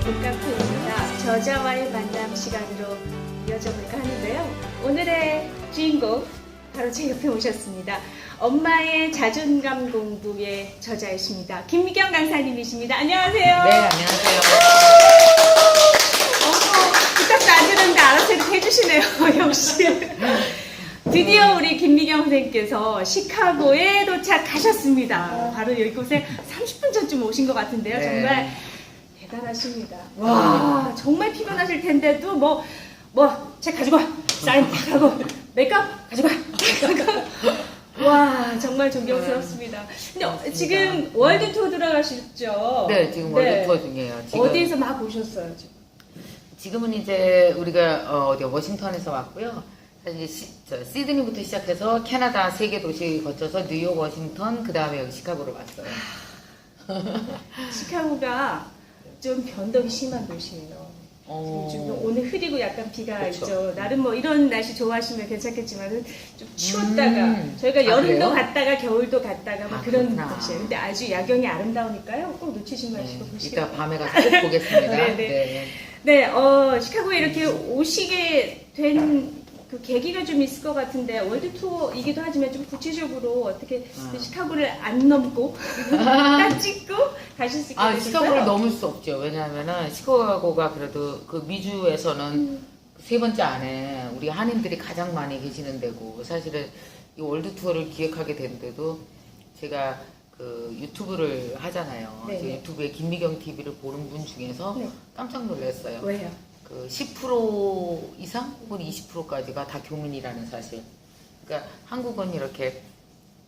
북카페입니다. 저자와의 만남 시간으로 이어져볼까 하는데요. 오늘의 주인공 바로 제 옆에 오셨습니다. 엄마의 자존감 공부의 저자이십니다. 김미경 강사님이십니다. 안녕하세요. 네, 안녕하세요. 어머, 부탁도 안 드렸는데 알아서 이렇게 해주시네요. 역시. 드디어 우리 김미경 선생님께서 시카고에 도착하셨습니다. 바로 이곳에 30분 전쯤 오신 것 같은데요. 네. 정말 대단하십니다. 와, 정말 피곤하실 텐데도 뭐, 뭐, 책 가지고 와. 사인 딱 하고, 메이크업 가지고 와. 와, 정말 존경스럽습니다. 근데 어, 지금 월드 투어 들어가셨죠? 네, 지금 월드 투어 중이에요. 지금, 어디에서 막 오셨어요, 지금? 지금은 이제 우리가 어, 어디 워싱턴에서 왔고요. 사실 시, 저, 시드니부터 시작해서 캐나다 세 개 도시 거쳐서 뉴욕, 워싱턴, 그 다음에 여기 시카고로 왔어요. 시카고가 좀 변덕이 심한 도시예요. 어, 지금 오늘 흐리고 약간 비가 그쵸. 있죠. 나름 뭐 이런 날씨 좋아하시면 괜찮겠지만은 좀 추웠다가 음. 저희가 아, 여름도 그래요? 갔다가 겨울도 갔다가 막 아, 그런 그렇구나. 곳이에요. 근데 아주 야경이 아름다우니까요. 꼭 놓치지 네, 마시고 보시기 이따 밤에 가서 꼭 보겠습니다. 네, 네. 네, 어, 시카고에 이렇게 오시게 된 그 계기가 좀 있을 것 같은데 월드 투어이기도 하지만 좀 구체적으로 어떻게 아. 그 시카고를 안 넘고 딱 찍고 가실 수 있게 아? 시카고를 넘을 수 없죠. 왜냐하면은 시카고가 그래도 그 미주에서는 음. 세 번째 안에 우리 한인들이 가장 많이 계시는 데고 사실은 이 월드 투어를 기획하게 된 데도 제가 그 유튜브를 하잖아요. 네, 제 네. 유튜브에 김미경 TV를 보는 분 중에서 네. 깜짝 놀랐어요. 왜요? 그 10% 이상 혹은 20%까지가 다 교민이라는 사실. 그러니까 한국은 이렇게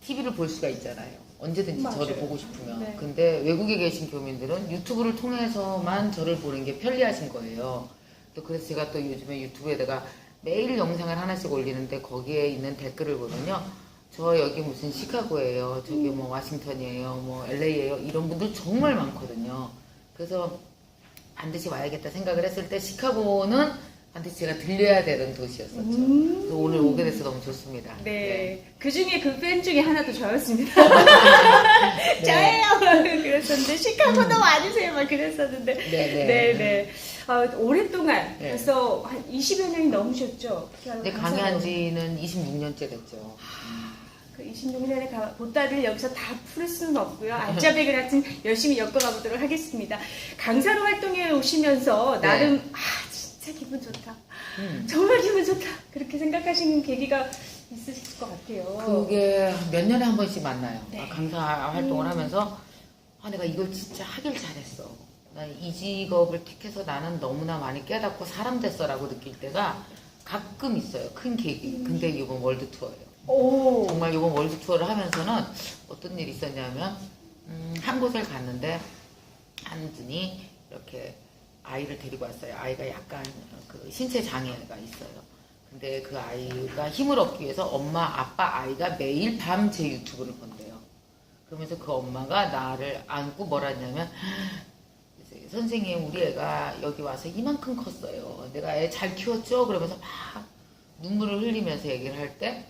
TV를 볼 수가 있잖아요. 언제든지 맞아요. 저를 보고 싶으면. 네. 근데 외국에 계신 교민들은 유튜브를 통해서만 저를 보는 게 편리하신 거예요. 또 그래서 제가 또 요즘에 유튜브에다가 매일 영상을 하나씩 올리는데 거기에 있는 댓글을 보면요. 저 여기 무슨 시카고예요. 저기 뭐 와싱턴이에요. 뭐 LA예요. 이런 분들 정말 많거든요. 그래서 반드시 와야겠다 생각을 했을 때 시카고는 반드시 제가 들려야 되는 도시였었죠. 음. 그래서 오늘 오게 돼서 너무 좋습니다. 네. 그 중에 그 팬 중에 하나도 저였습니다. 네. 저예요. 그랬었는데, 시카고도 와주세요. 막 그랬었는데. 네, 네. 네, 네. 어, 오랫동안, 네. 벌써 한 20여 년이 넘으셨죠? 근데 강의한 지는 26년째 됐죠. 그 26년의 가- 보따리를 여기서 다 풀 수는 없고요. 알짜배기 같은 열심히 엮어가 보도록 하겠습니다. 강사로 활동해 오시면서 네. 나름, 아, 진짜 기분 좋다. 음. 정말 기분 좋다. 그렇게 생각하시는 계기가 있으실 것 같아요. 그게 몇 년에 한 번씩 만나요. 네. 아, 강사 활동을 하면서 아 내가 이걸 진짜 하길 잘했어. 나이 직업을 택해서 나는 너무나 많이 깨닫고 사람 됐어라고 느낄 때가 가끔 있어요. 큰 계기. 근데 이번 월드 투어예요. 오. 정말 이번 월드 투어를 하면서는 어떤 일이 있었냐면 음, 한 곳을 갔는데 한 분이 이렇게 아이를 데리고 왔어요. 아이가 약간 그 신체 장애가 있어요. 근데 그 아이가 힘을 얻기 위해서 엄마, 아빠, 아이가 매일 밤 제 유튜브를 본대요. 그러면서 그 엄마가 나를 안고 뭐라 했냐면 이제 선생님 우리 애가 여기 와서 이만큼 컸어요. 내가 애 잘 키웠죠? 그러면서 막 눈물을 흘리면서 얘기를 할 때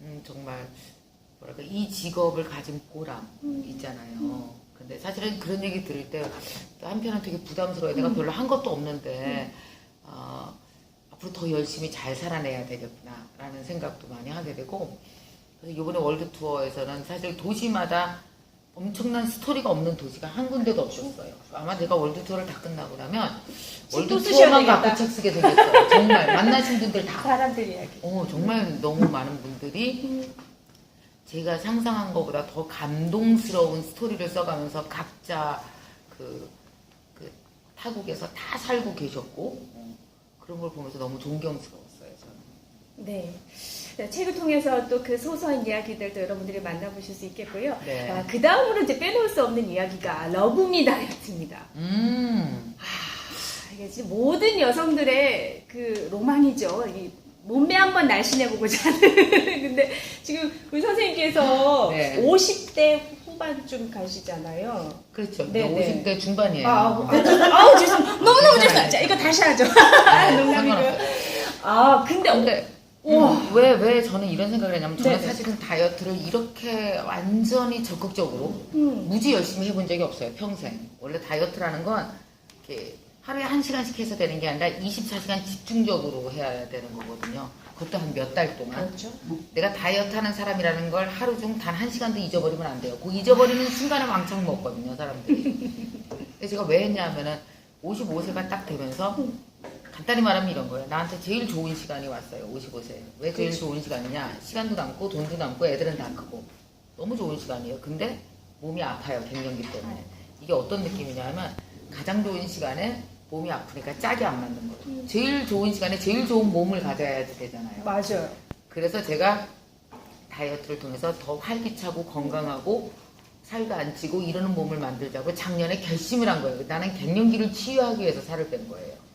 음, 정말 뭐랄까 이 직업을 가진 보람 있잖아요. 근데 사실은 그런 얘기 들을 때 한편은 되게 부담스러워요. 내가 별로 한 것도 없는데 어, 앞으로 더 열심히 잘 살아내야 되겠구나라는 생각도 많이 하게 되고 그래서 이번에 월드 투어에서는 사실 도시마다 엄청난 스토리가 없는 도시가 한 군데도 없었어요. 아마 내가 월드 투어를 다 끝나고 나면 월드 투어만. 갖고 책 쓰게 되겠어요. 정말 만나신 분들 다 사람들 이야기. 어, 정말 너무 많은 분들이 제가 상상한 것보다 더 감동스러운 스토리를 써가면서 각자 그, 그 타국에서 다 살고 계셨고 어, 그런 걸 보면서 너무 존경스러웠어요 저는. 네. 네, 책을 통해서 또 그 소소한 이야기들도 여러분들이 만나보실 수 있겠고요. 네. 아, 그 다음으로 이제 빼놓을 수 없는 이야기가 러브미 다이어트입니다. 음, 아, 이게 지금 모든 여성들의 그 로망이죠. 이 몸매 한번 날씬해보고자 하는. 근데 지금 우리 선생님께서 네. 50대 후반쯤 가시잖아요. 그렇죠. 네, 네, 네. 50대 중반이에요. 아, 아우, 아우, 죄송. 너무너무 죄송. 자, 이거 다시 하죠. 농담이고요. 아, 근데, 근데 왜, 왜 저는 이런 생각을 했냐면 저는 네네. 사실은 다이어트를 이렇게 완전히 적극적으로 음, 무지 열심히 해본 적이 없어요 평생 원래 다이어트라는 건 이렇게 하루에 한 시간씩 해서 되는 게 아니라 24시간 집중적으로 해야 되는 거거든요. 그것도 한 몇 달 동안. 그렇죠. 내가 다이어트 하는 사람이라는 걸 하루 중 단 한 시간도 잊어버리면 안 돼요. 그 잊어버리는 순간에 왕창 먹거든요, 사람들이. 근데 제가 왜 했냐면은 55세가 딱 되면서 간단히 말하면 이런 거예요. 나한테 제일 좋은 시간이 왔어요, 55세. 왜 제일 그렇죠. 좋은 시간이냐? 시간도 남고 돈도 남고 애들은 다 크고. 너무 좋은 시간이에요. 근데 몸이 아파요, 갱년기 때문에. 이게 어떤 느낌이냐면 가장 좋은 시간에 몸이 아프니까 짝이 안 맞는 거예요. 제일 좋은 시간에 제일 좋은 몸을 가져야 되잖아요. 맞아요. 그래서 제가 다이어트를 통해서 더 활기차고 건강하고 살도 안 찌고 이러는 몸을 만들자고 작년에 결심을 한 거예요. 나는 갱년기를 치유하기 위해서 살을 뺀 거예요.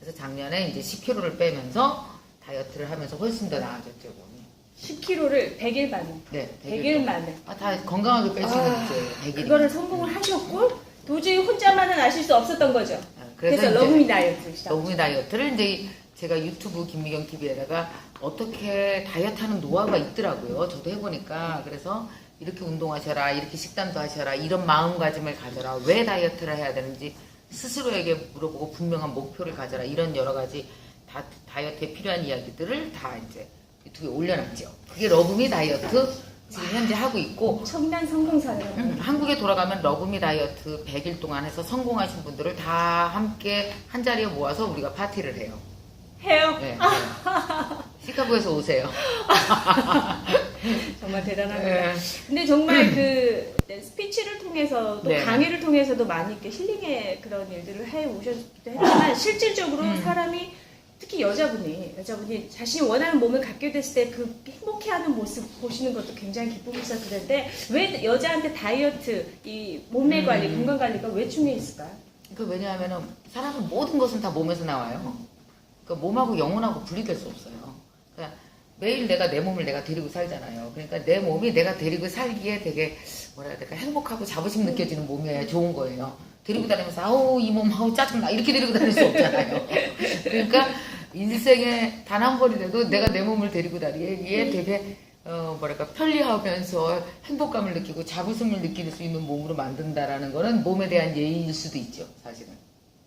그래서 작년에 이제 10kg를 빼면서 다이어트를 하면서 훨씬 더 나아졌죠. 몸이. 10kg를 100일 만에. 네, 100일 만에. 아, 다 건강하게 있는 아, 문제예요. 100일이. 그거를 성공을 하셨고 도저히 혼자만은 아실 수 없었던 거죠. 아, 그래서, 이제 러브미 다이어트 시작. 러브미 다이어트를 이제 제가 유튜브 김미경 TV에다가 어떻게 다이어트 하는 노하우가 있더라고요. 저도 해보니까. 그래서 이렇게 운동하셔라, 이렇게 식단도 하셔라, 이런 마음가짐을 가져라, 왜 다이어트를 해야 되는지 스스로에게 물어보고 분명한 목표를 가져라, 이런 여러 가지 다, 다이어트에 필요한 이야기들을 다 이제 유튜브에 올려놨죠. 그게 러브미 다이어트 지금 현재 하고 있고, 엄청난 성공 사례가 음, 한국에 돌아가면 러브미 다이어트 100일 동안 해서 성공하신 분들을 다 함께 한 자리에 모아서 우리가 파티를 해요. 해요. 네, 네. 시카고에서 오세요. 정말 대단합니다. 네. 근데 정말 그 네, 스피치를 통해서 또 네. 강의를 통해서도 많이 이렇게 힐링의 그런 일들을 해 오셨기도 했지만 실질적으로 음. 사람이 특히 여자분이 여자분이 자신이 원하는 몸을 갖게 됐을 때 그 행복해하는 모습 보시는 것도 굉장히 기쁨이 있을 텐데 왜 여자한테 다이어트 이 몸매 음. 관리 건강 관리가 왜 중요했을까요? 그 왜냐하면은 사람은 모든 것은 다 몸에서 나와요. 그 몸하고 영혼하고 분리될 수 없어요. 매일 내가 내 몸을 내가 데리고 살잖아요. 그러니까 내 몸이 내가 데리고 살기에 되게 뭐라 해야 될까 행복하고 자부심 느껴지는 몸이어야 좋은 거예요. 데리고 다니면서 아우 이 몸 아우 짜증나 이렇게 데리고 다닐 수 없잖아요. 그러니까 인생에 단 한 번이라도 내가 내 몸을 데리고 다니기에 되게 어 뭐랄까 편리하면서 행복감을 느끼고 자부심을 느낄 수 있는 몸으로 만든다라는 거는 몸에 대한 예의일 수도 있죠 사실은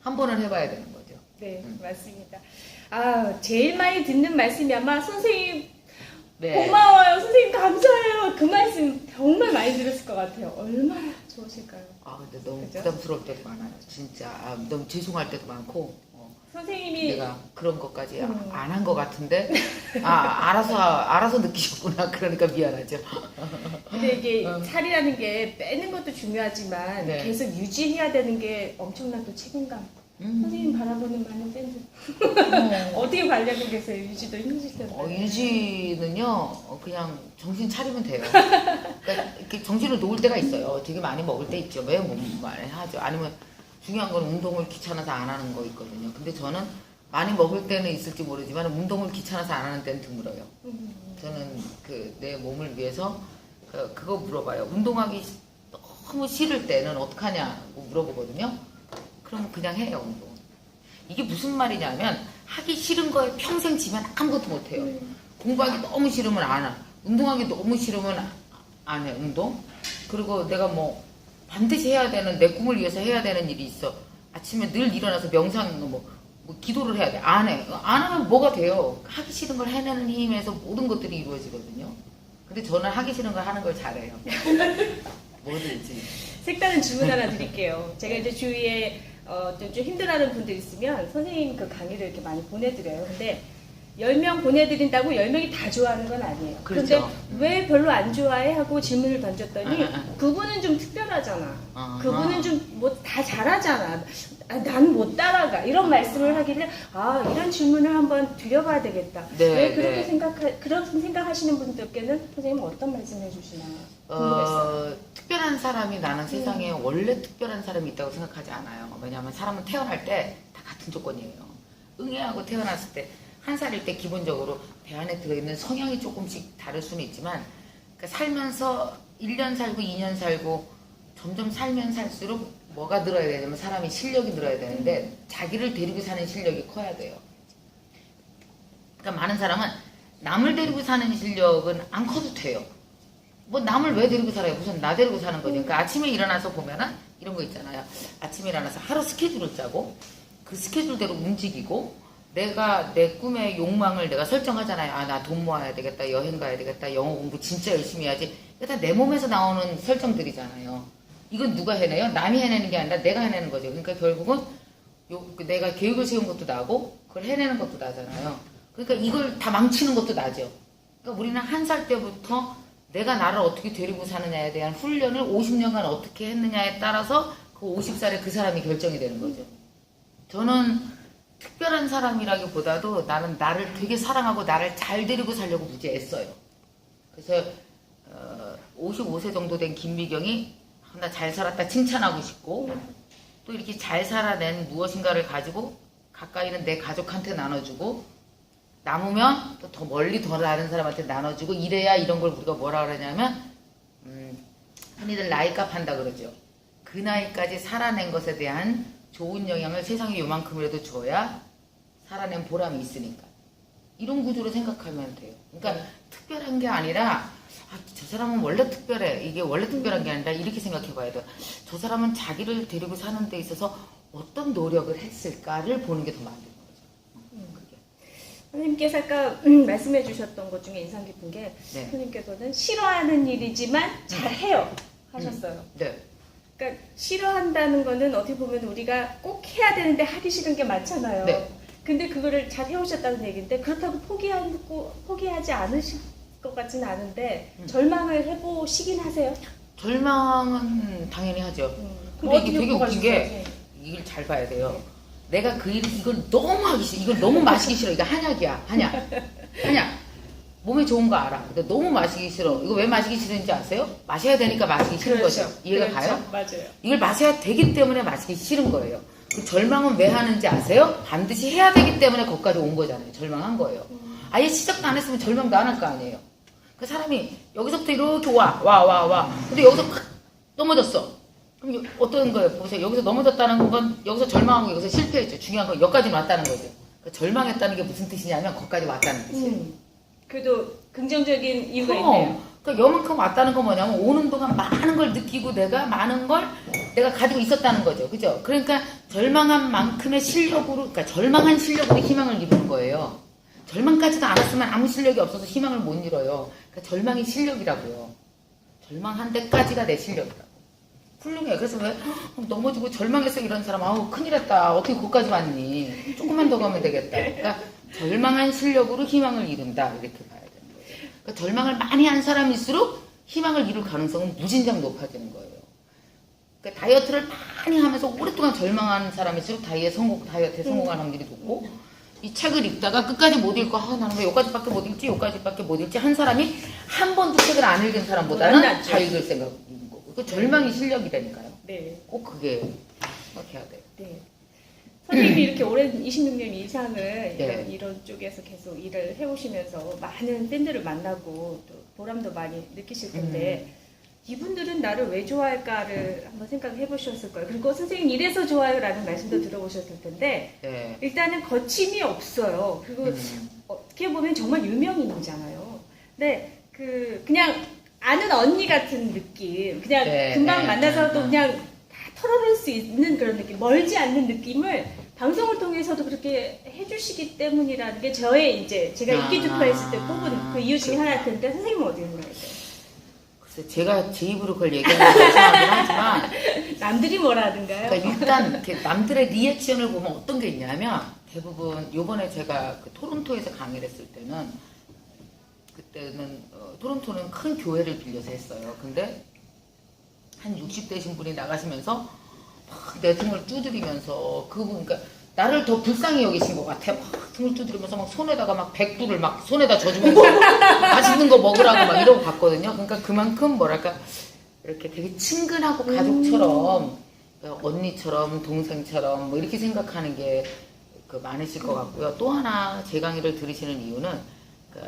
한 번은 해봐야 되는 거죠. 네 음. 맞습니다. 아 제일 많이 듣는 말씀이 아마 선생님 네. 고마워요 선생님 감사해요 그 말씀 정말 많이 들었을 것 같아요. 얼마나 좋으실까요? 아 근데 너무 그죠? 부담스러울 때도 많아요. 진짜 아, 너무 죄송할 때도 많고 어, 선생님이 내가 그런 것까지 음. 안 한 것 같은데 아 알아서 알아서 느끼셨구나 그러니까 미안하죠. 근데 이게 어. 살이라는 게 빼는 것도 중요하지만 네. 계속 유지해야 되는 게 엄청난 또 책임감. 음. 선생님 바라보는 많은 팬들 어. 어떻게 관리하고 계세요? 유지도 힘드실 텐데. 어, 유지는요, 어, 그냥 정신 차리면 돼요. 그러니까 이렇게 정신을 놓을 때가 있어요. 되게 많이 먹을 때 있죠. 왜못 많이 하죠. 아니면 중요한 건 운동을 귀찮아서 안 하는 거 있거든요. 근데 저는 많이 먹을 때는 있을지 모르지만 운동을 귀찮아서 안 하는 때는 드물어요. 음. 저는 그 내 몸을 위해서 그, 그거 물어봐요. 운동하기 너무 싫을 때는 어떡하냐고 물어보거든요. 그럼 그냥 해요, 운동. 이게 무슨 말이냐면 하기 싫은 거에 평생 지면 아무것도 못 해요. 음. 공부하기 너무 싫으면 안 해. 운동하기 너무 싫으면 아- 안 해, 운동. 그리고 내가 뭐 반드시 해야 되는, 내 꿈을 위해서 해야 되는 일이 있어. 아침에 늘 일어나서 명상, 뭐, 뭐 기도를 해야 돼. 안 해. 안 하면 뭐가 돼요? 하기 싫은 걸 해내는 힘에서 모든 것들이 이루어지거든요. 근데 저는 하기 싫은 걸 하는 걸 잘해요. 뭐든지. 색다른 질문 하나 드릴게요. 제가 이제 주위에 어, 좀, 좀 힘들어하는 분들 있으면 선생님 그 강의를 이렇게 많이 보내드려요. 근데 10명 보내드린다고 10명이 다 좋아하는 건 아니에요. 그렇죠. 근데 왜 별로 안 좋아해? 하고 질문을 던졌더니 아, 아, 아. 그분은 좀 특별하잖아. 그분은 좀 뭐 다 잘하잖아. 아, 난 못 따라가. 이런 말씀을 하길래 아 이런 질문을 한번 드려봐야 되겠다. 네, 왜 그렇게 네. 생각하 그런 생각하시는 분들께는 선생님은 어떤 말씀해 주시나 궁금했어요. 사람이 나는 세상에 원래 특별한 사람이 있다고 생각하지 않아요. 왜냐하면 사람은 태어날 때 다 같은 조건이에요. 응애하고 태어났을 때 한 살일 때 기본적으로 배 안에 들어있는 성향이 조금씩 다를 수는 있지만 그러니까 살면서 1년 살고 2년 살고 점점 살면 살수록 뭐가 늘어야 되냐면 사람이 실력이 늘어야 되는데 자기를 데리고 사는 실력이 커야 돼요. 그러니까 많은 사람은 남을 데리고 사는 실력은 안 커도 돼요. 뭐 남을 왜 데리고 살아요? 무슨 나 데리고 사는 거니까 아침에 일어나서 보면은 이런 거 있잖아요. 아침에 일어나서 하루 스케줄을 짜고 그그 스케줄대로 움직이고 내가 내 꿈의 욕망을 내가 설정하잖아요. 아, 나 돈 모아야 되겠다. 여행 가야 되겠다. 영어 공부 진짜 열심히 해야지. 다내 몸에서 나오는 설정들이잖아요. 이건 누가 해내요? 남이 해내는 게 아니라 내가 해내는 거죠. 그러니까 결국은 요, 그 내가 계획을 세운 것도 나고 그걸 해내는 것도 나잖아요. 그러니까 이걸 다 망치는 것도 나죠. 그러니까 우리는 한 살 때부터 내가 나를 어떻게 데리고 사느냐에 대한 훈련을 50년간 어떻게 했느냐에 따라서 그 50살에 그 사람이 결정이 되는 거죠. 저는 특별한 사람이라기보다도 나는 나를 되게 사랑하고 나를 잘 데리고 살려고 무지 애써요. 그래서 어, 55세 정도 된 김미경이 나 잘 살았다 칭찬하고 싶고 또 이렇게 잘 살아낸 무엇인가를 가지고 가까이는 내 가족한테 나눠주고 남으면 또 더 멀리 더 다른 사람한테 나눠주고 이래야 이런 걸 우리가 뭐라 그러냐면 음, 흔히들 나이값 한다 그러죠. 그 나이까지 살아낸 것에 대한 좋은 영향을 세상에 요만큼이라도 줘야 살아낸 보람이 있으니까 이런 구조로 생각하면 돼요. 그러니까 특별한 게 아니라 아, 저 사람은 원래 특별해. 이게 원래 특별한 게 아니라 이렇게 생각해 봐야 돼. 저 사람은 자기를 데리고 사는 데 있어서 어떤 노력을 했을까를 보는 게더 그게. 선생님께서 아까 음, 말씀해 주셨던 것 중에 인상 깊은 게 네. 선생님께서는 싫어하는 일이지만 잘해요 하셨어요. 네. 그러니까 싫어한다는 거는 어떻게 보면 우리가 꼭 해야 되는데 하기 싫은 게 많잖아요. 네. 근데 그거를 잘 해오셨다는 얘기인데 그렇다고 포기하고 포기하지 않으실 것 같지는 않은데 음. 절망을 해보시긴 하세요. 절망은 당연히 하죠. 음. 근데 이게 되게 웃긴 게? 이걸 잘 봐야 돼요. 내가 그 일, 이걸 너무 하기 싫어. 이걸 너무 마시기 싫어. 이거 한약이야. 한약. 한약. 몸에 좋은 거 알아. 근데 너무 마시기 싫어. 이거 왜 마시기 싫은지 아세요? 마셔야 되니까 마시기 싫은 거죠. 이해가 그렇죠. 가요? 맞아요. 이걸 마셔야 되기 때문에 마시기 싫은 거예요. 그 절망은 왜 하는지 아세요? 반드시 해야 되기 때문에 거기까지 온 거잖아요. 절망한 거예요. 아예 시작도 안 했으면 절망도 안 할 거 아니에요. 그 사람이 여기서부터 이렇게 와, 와, 와, 와. 근데 여기서 콱 넘어졌어. 그럼 여- 어떤 거예요? 보세요. 여기서 넘어졌다는 건 여기서 절망하고 여기서 실패했죠. 중요한 건 여기까지 왔다는 거죠. 그러니까 절망했다는 게 무슨 뜻이냐면 거기까지 왔다는 뜻이에요. 음. 그래도 긍정적인 이유가 그럼. 있네요. 그러니까 요만큼 왔다는 건 뭐냐면 오는 동안 많은 걸 느끼고 내가 많은 걸 내가 가지고 있었다는 거죠. 그죠? 그러니까 절망한 만큼의 실력으로, 그러니까 절망한 실력으로 희망을 이루는 거예요. 절망까지도 않았으면 아무 실력이 없어서 희망을 못 이뤄요. 그러니까 절망이 실력이라고요. 절망한 데까지가 내 실력이라고. 훌륭해. 그래서 왜 헉, 넘어지고 절망해서 이런 사람 아우 큰일 났다. 어떻게 거기까지 왔니? 조금만 더 가면 되겠다. 그러니까 절망한 실력으로 희망을 이룬다. 이렇게 봐야 되는 거죠. 그러니까 절망을 많이 한 사람일수록 희망을 이룰 가능성은 무진장 높아지는 거예요. 그러니까 다이어트를 많이 하면서 오랫동안 절망한 사람일수록 다이어트 성공, 다이어트에 성공할 확률이 높고 이 책을 읽다가 끝까지 못 읽고 아 나는 왜 여기까지밖에 못 읽지 여기까지밖에 못 읽지 한 사람이 한 번도 책을 안 읽은 사람보다는. 잘 읽을 거고 그 절망이 실력이라니까요. 네. 꼭 그게 생각해야 돼요. 네. 선생님이 이렇게 오랜 26년 이상을 네. 이런, 이런 쪽에서 계속 일을 해오시면서 많은 팬들을 만나고 또 보람도 많이 느끼실 텐데 음. 이분들은 나를 왜 좋아할까를 한번 생각해 보셨을 거예요. 그리고 선생님 이래서 좋아요라는 말씀도 들어보셨을 텐데 네. 일단은 거침이 없어요. 그리고 음. 어떻게 보면 정말 유명인이잖아요. 근데 그 그냥 아는 언니 같은 느낌, 그냥 네, 금방 네, 만나서도 네, 그냥 다 털어낼 수 있는 그런 느낌, 멀지 않는 느낌을 방송을 통해서도 그렇게 해주시기 때문이라는 게 저의 이제 제가 아, 인기 투표했을 때 뽑은 그 이유 중에. 하나일 텐데 선생님은 어떻게 생각하세요? 글쎄 제가 제 입으로 그걸 얘기하는 게 이상하긴 하지만 남들이 뭐라든가요? 그러니까 일단 이렇게 남들의 리액션을 보면 어떤 게 있냐면 대부분 요번에 제가 그 토론토에서 강의를 했을 때는 그때는 어, 토론토는 큰 교회를 빌려서 했어요. 근데 한 60대신 분이 나가시면서 막내 등을 두드리면서 그분 그러니까 나를 더 불쌍히 여기신 것 같아. 막 등을 두드리면서 막 손에다가 막 백두를 막 손에다 져주면서 맛있는 거 먹으라고 막 이러고 갔거든요. 그러니까 그만큼 뭐랄까 이렇게 되게 친근하고 가족처럼 그 언니처럼 동생처럼 뭐 이렇게 생각하는 게 그 많으실 것 같고요. 또 하나 제 강의를 들으시는 이유는 그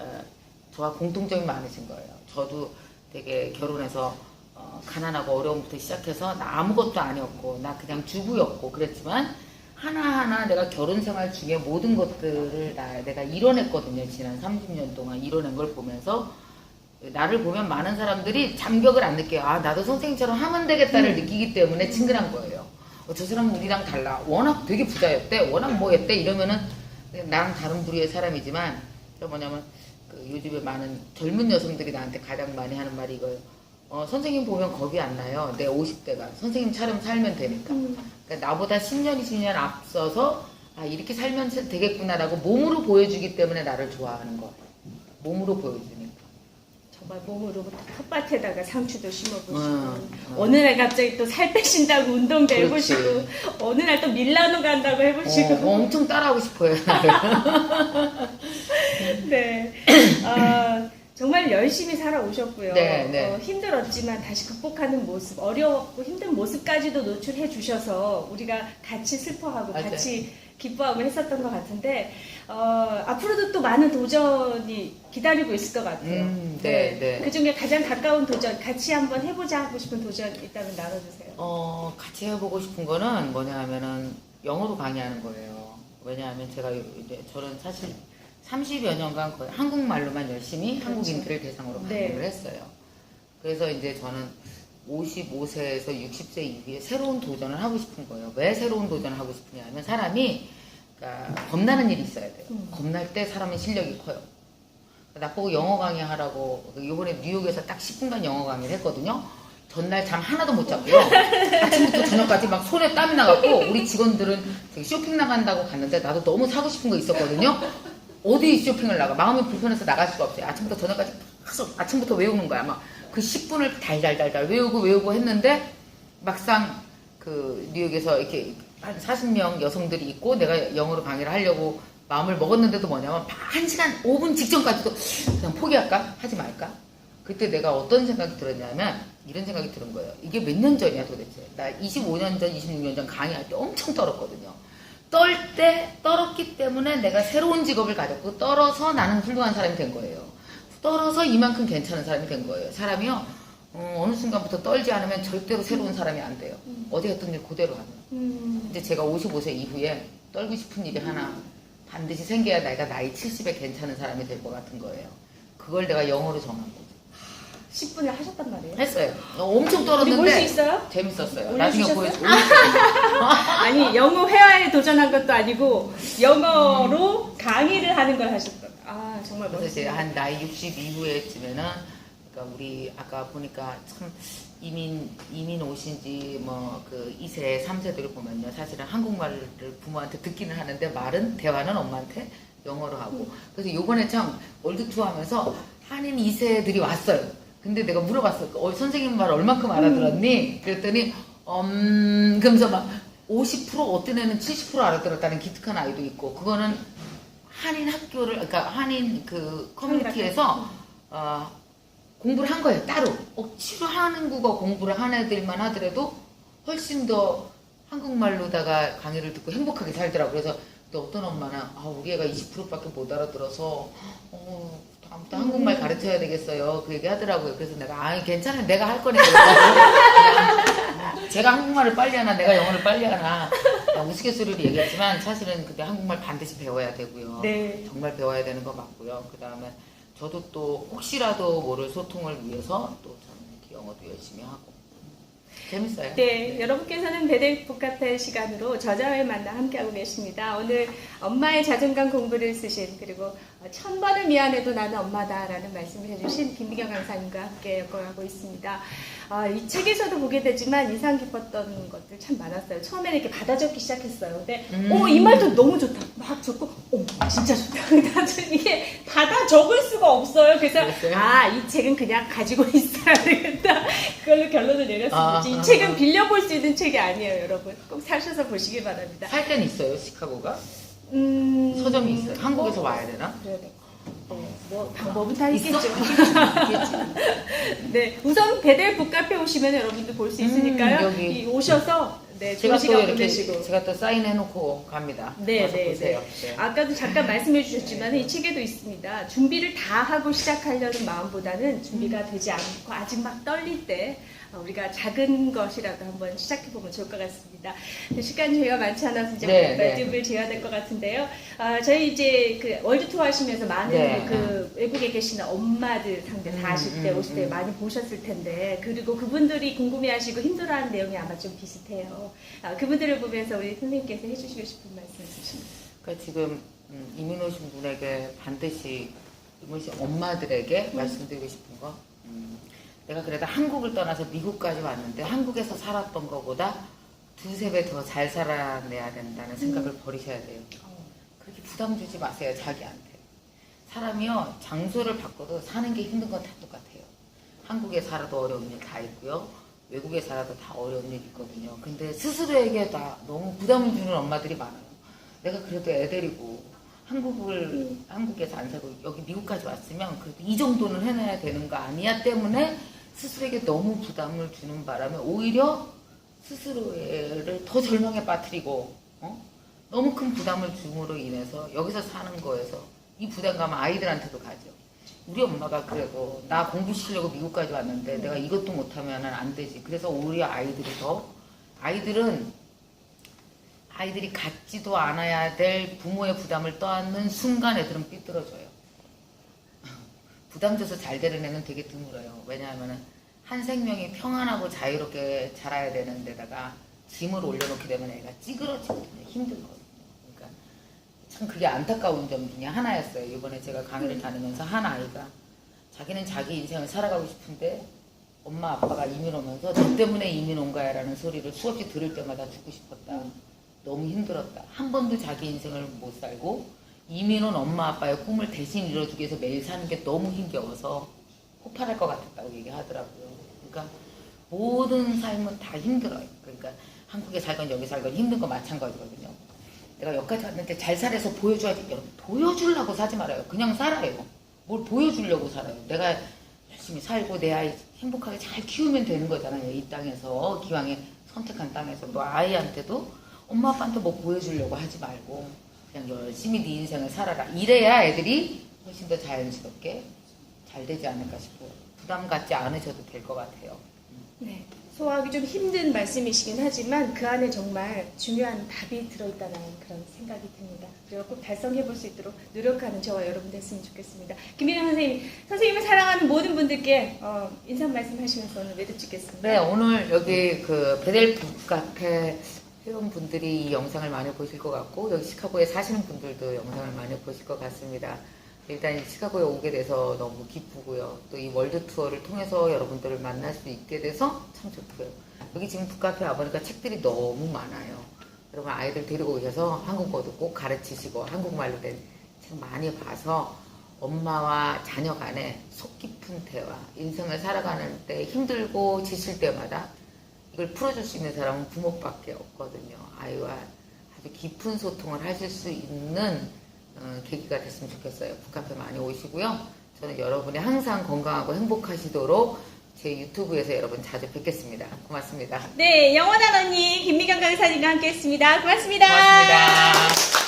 저와 공통점이 많으신 거예요. 저도 되게 결혼해서 어, 가난하고 어려움부터 시작해서 나 아무것도 아니었고 나 그냥 주부였고 그랬지만 하나하나 내가 결혼 생활 중에 모든 것들을 나, 내가 이뤄냈거든요. 지난 30년 동안 이뤄낸 걸 보면서 나를 보면 많은 사람들이 장벽을 안 느껴요. 아, 나도 선생님처럼 하면 되겠다를 느끼기 때문에 친근한 거예요. 어, 저 사람은 우리랑 달라. 워낙 되게 부자였대. 워낙 뭐였대. 이러면은 나랑 다른 부류의 사람이지만 저 뭐냐면 그 요즘에 많은 젊은 여성들이 나한테 가장 많이 하는 말이 이거예요. 어, 선생님 보면 겁이 안 나요. 내 50대가. 선생님처럼 살면 되니까. 음. 그러니까 나보다 10년, 20년 앞서서 아, 이렇게 살면 되겠구나라고 몸으로 보여주기 때문에 나를 좋아하는 거예요. 몸으로 보여주니까. 정말 몸으로부터 텃밭에다가 상추도 심어보시고 음, 음. 어느 날 갑자기 또 살 빼신다고 운동도 그렇지. 해보시고 어느 날 또 밀라노 간다고 해보시고 어, 엄청 따라하고 싶어요. 나를. 네. 아, 정말 열심히 살아오셨고요. 네, 네. 어, 힘들었지만 다시 극복하는 모습, 어려웠고 힘든 모습까지도 노출해 주셔서 우리가 같이 슬퍼하고 맞아요. 같이 기뻐하고 했었던 것 같은데 어, 앞으로도 또 많은 도전이 기다리고 있을 것 같아요. 음, 네, 네. 그 중에 가장 가까운 도전, 같이 한번 해보자 하고 싶은 도전 있다면 나눠주세요. 어, 같이 해보고 싶은 거는 뭐냐 하면은 영어로 강의하는 거예요. 왜냐하면 제가 이제 저는 사실 30여 년간 거의 한국말로만 열심히 그렇죠. 한국인들을 대상으로 네. 강의를 했어요. 그래서 이제 저는 55세에서 60세 이후에 새로운 도전을 하고 싶은 거예요. 왜 새로운 도전을 하고 싶으냐 하면 사람이 그러니까 겁나는 일이 있어야 돼요. 음. 겁날 때 사람의 실력이 커요. 나보고 영어 강의하라고 이번에 뉴욕에서 딱 10분간 영어 강의를 했거든요. 전날 잠 하나도 못 잤고요. 아침부터 저녁까지 막 손에 땀이 나갖고 우리 직원들은 쇼핑 나간다고 갔는데 나도 너무 사고 싶은 거 있었거든요. 어디 쇼핑을 나가? 마음이 불편해서 나갈 수가 없어요. 아침부터 저녁까지 계속 아침부터 외우는 거야. 막 그 10분을 달달달달 외우고 외우고 했는데 막상 그 뉴욕에서 이렇게 한 40명 여성들이 있고 내가 영어로 강의를 하려고 마음을 먹었는데도 뭐냐면 한 시간 5분 직전까지도 그냥 포기할까? 하지 말까? 그때 내가 어떤 생각이 들었냐면 이런 생각이 드는 거예요. 이게 몇 년 전이야 도대체. 나 25년 전, 26년 전 강의할 때 엄청 떨었거든요. 떨 때 떨었기 때문에 내가 새로운 직업을 가졌고 떨어서 나는 훌륭한 사람이 된 거예요. 떨어서 이만큼 괜찮은 사람이 된 거예요. 사람이요. 어, 느 순간부터 떨지 않으면 절대로 새로운 사람이 안 돼요. 어디 했던 일 그대로 하면. 음, 이제 제가 55세 이후에 떨고 싶은 일이 하나 반드시 생겨야 내가 나이 70에 괜찮은 사람이 될 것 같은 거예요. 그걸 내가 영어로 정한 거죠. 10분을 하셨단 말이에요. 했어요. 어, 엄청 떨었는데 있어요? 재밌었어요. 나중에? 보여줄게요. 아니 영어 회화에 도전한 것도 아니고 영어로 강의를 하는 걸 하셨던. 아 정말 그래서 멋있어요. 한 나이 60 이후에쯤에는 그러니까 우리 아까 보니까 참 이민 이민 오신지 뭐 그 2세, 3세들을 보면요. 사실은 한국말을 부모한테 듣기는 하는데 말은 대화는 엄마한테 영어로 하고 그래서 요번에 참 월드 투어 하면서 한인 2세들이 왔어요. 근데 내가 물어봤어. 어, 선생님 말 얼만큼 알아들었니? 그랬더니 음 그러면서 막 50% 어떤 애는 70% 알아들었다는 기특한 아이도 있고 그거는 한인 학교를 그러니까 한인 그 커뮤니티에서 어, 공부를 한 거예요 따로. 억지로 한국어 공부를 한 애들만 하더라도 훨씬 더 한국말로다가 강의를 듣고 행복하게 살더라고. 그래서 또 어떤 엄마는 아 우리 애가 20%밖에 못 알아들어서 어, 다음부터 한국말 가르쳐야 되겠어요. 그 얘기 하더라고요. 그래서 내가 아 괜찮아요 내가 할 거니까 제가 한국말을 빨리 하나 내가 영어를 빨리 하나 그냥 우스갯소리로 얘기했지만 사실은 그때 한국말 반드시 배워야 되고요 네. 정말 배워야 되는 거 맞고요. 그 다음에 저도 또 혹시라도 모를 소통을 위해서 또 저는 영어도 열심히 하고 재밌어요. 네, 여러분께서는 베델 북 카페 시간으로 저자의 만남 함께하고 계십니다. 오늘 엄마의 자존감 공부를 쓰신 그리고 천 번을 미안해도 나는 엄마다라는 말씀을 해주신 김미경 강사님과 함께 역할하고 있습니다. 아, 이 책에서도 보게 되지만 인상 깊었던 것들 참 많았어요. 처음에는 이렇게 받아 적기 시작했어요. 근데 음. 어, 이 말도 너무 좋다. 막 적고 어, 진짜 좋다. 나중에 이게 받아 적을 수가 없어요. 그래서? 아, 이 책은 그냥 가지고 있어야 되겠다. 그걸로 결론을 내렸습니다. 아, 이 아, 책은 아. 빌려볼 수 있는 책이 아니에요, 여러분. 꼭 사셔서 보시기 바랍니다. 살 때는 있어요, 시카고가? 음, 서점이 있어요. 한국에서 뭐, 와야 되나? 그래야 돼. 어, 뭐 방법은 다 있어? 있겠죠. 네, 우선 베델 북카페 오시면 여러분들 볼 수 있으니까요. 음, 여기. 이 오셔서 네, 제가 좋은 또 시간 이렇게 보내시고. 제가 또 사인해놓고 갑니다. 네, 네, 보세요. 네. 네. 아까도 잠깐 말씀해 주셨지만 이 책에도 있습니다. 준비를 다 하고 시작하려는 마음보다는 준비가 음. 되지 않고 아직 막 떨릴 때 어, 우리가 작은 것이라도 한번 시작해 보면 좋을 것 같습니다. 시간이 저희가 많지 않아서 이제 네, 네. 말씀을 드려야 될 것 같은데요. 아, 저희 이제 그 월드 투어 하시면서 많은 네. 그 외국에 계시는 엄마들 상대 음, 40대, 음, 50대 음. 많이 보셨을 텐데 그리고 그분들이 궁금해하시고 힘들어하는 내용이 아마 좀 비슷해요. 아, 그분들을 보면서 우리 선생님께서 해주시고 싶은 말씀 있으십니까? 그러니까 지금 음, 이민 오신 분에게 반드시 이민 오신 엄마들에게 음. 말씀드리고 싶은 거 음, 내가 그래도 한국을 떠나서 미국까지 왔는데 한국에서 살았던 것보다 두세 배 더 잘 살아내야 된다는 생각을 음. 버리셔야 돼요. 그렇게 부담 주지 마세요 자기한테. 사람이요 장소를 바꿔도 사는 게 힘든 건 다 똑같아요. 한국에 살아도 어려운 일 다 있고요. 외국에 살아도 다 어려운 일 있거든요. 근데 스스로에게 다 너무 부담을 주는 엄마들이 많아요. 내가 그래도 애 데리고 한국을 음. 한국에서 안 살고 여기 미국까지 왔으면 그래도 이 정도는 해내야 되는 거 아니야 때문에 스스로에게 너무 부담을 주는 바람에 오히려 스스로를 더 절망에 빠뜨리고 어? 너무 큰 부담을 줌으로 인해서 여기서 사는 거에서 이 부담감은 아이들한테도 가죠. 우리 엄마가 그래도 나 공부시키려고 미국까지 왔는데 내가 이것도 못하면 안 되지. 그래서 오히려 아이들이 더 아이들은 아이들이 갖지도 않아야 될 부모의 부담을 떠안는 순간 애들은 삐뚤어져요. 부담 줘서 잘 되는 애는 되게 드물어요. 왜냐하면 한 생명이 평안하고 자유롭게 자라야 되는 데다가 짐을 올려놓게 되면 애가 찌그러지거든요. 힘들거든요. 그러니까 참 그게 안타까운 점 중에 하나였어요. 이번에 제가 강의를 다니면서 한 아이가 자기는 자기 인생을 살아가고 싶은데 엄마 아빠가 이민 오면서 너 때문에 이민 온 거야 라는 소리를 수없이 들을 때마다 죽고 싶었다. 너무 힘들었다. 한 번도 자기 인생을 못 살고 이민 온 엄마 아빠의 꿈을 대신 이뤄주기 위해서 매일 사는 게 너무 힘겨워서 폭발할 것 같았다고 얘기하더라고요. 그러니까 모든 삶은 다 힘들어요. 그러니까 한국에 살건 여기 살건 힘든 거 마찬가지거든요. 내가 여기까지 왔는데 잘 살아서 보여줘야지. 여러분, 보여주려고 사지 말아요. 그냥 살아요. 뭘 보여주려고 살아요. 내가 열심히 살고 내 아이 행복하게 잘 키우면 되는 거잖아요. 이 땅에서. 기왕에 선택한 땅에서. 뭐 아이한테도 엄마 아빠한테 뭐 보여주려고 하지 말고 그냥 열심히 네 인생을 살아라. 이래야 애들이 훨씬 더 자연스럽게 잘 되지 않을까 싶어요. 부담 갖지 않으셔도 될 것 같아요. 네. 소화하기 좀 힘든 말씀이시긴 하지만 그 안에 정말 중요한 답이 들어있다는 그런 생각이 듭니다. 그리고 꼭 달성해 볼 수 있도록 노력하는 저와 여러분 됐으면 좋겠습니다. 김민영 선생님, 선생님을 사랑하는 모든 분들께 어, 인사 말씀하시면서 오늘 매듭 짓겠습니다. 네, 오늘 여기 그 베델 북 카페 회원분들이 이 영상을 많이 보실 것 같고 여기 시카고에 사시는 분들도 영상을 많이 보실 것 같습니다. 일단 이 시카고에 오게 돼서 너무 기쁘고요. 또 이 월드 투어를 통해서 여러분들을 만날 수 있게 돼서 참 좋고요. 여기 지금 북카페 와보니까 책들이 너무 많아요. 여러분 아이들 데리고 오셔서 한국어도 꼭 가르치시고 한국말로 된 책 많이 봐서 엄마와 자녀 간의 속 깊은 대화, 인생을 살아가는 때 힘들고 지칠 때마다 이걸 풀어줄 수 있는 사람은 부모밖에 없거든요. 아이와 아주 깊은 소통을 하실 수 있는 어, 계기가 됐으면 좋겠어요. 북카페 많이 오시고요. 저는 여러분이 항상 건강하고 행복하시도록 제 유튜브에서 여러분 자주 뵙겠습니다. 고맙습니다. 네, 영원한 언니 김미경 강사님과 함께했습니다. 고맙습니다. 고맙습니다.